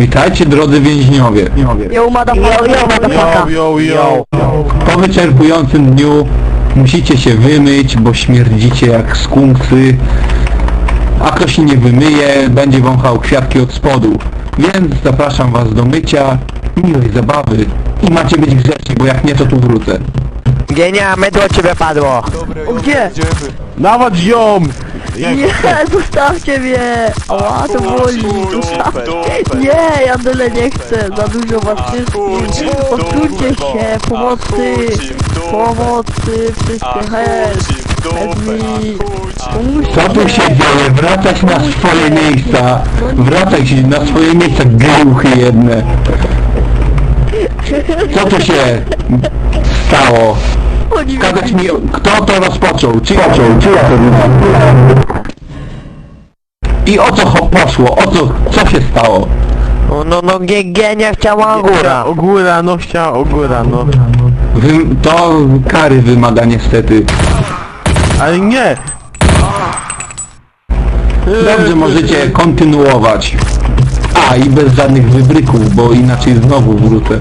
Witajcie drodzy więźniowie. Yo, motherfucker. Yo, yo, motherfucker. Yo, yo. Po wyczerpującym dniu musicie się wymyć, bo śmierdzicie jak skunksy. A kto się nie wymyje, będzie wąchał kwiatki od spodu. Więc zapraszam was do mycia, miłej zabawy i macie być grzeczni, bo jak nie to tu wrócę. Genia, mydło ciebie padło. O, gdzie? Dawać ją! Nie, zostawcie mnie! Ała, to boli! Zostawcie! Nie, ja tyle nie chcę! Za dużo was wszystkich! Odsuńcie się! Pomocy! Pomocy! Wszyscy help! Pomóżcie Co tu się dzieje? Wracać na swoje miejsca! Wracać na swoje miejsca, gluchy jedne! Co tu się stało? Kazać mi, kto to rozpoczął? Czy począł? Czy ja to I o co cho- poszło? O co, co się stało? O, No, no, Ge- Genia chciała góra. O góra, no chciała, o góra, no. Wy, to kary wymaga niestety. Ale nie! Dobrze, możecie kontynuować. A, i bez żadnych wybryków, bo inaczej znowu wrócę.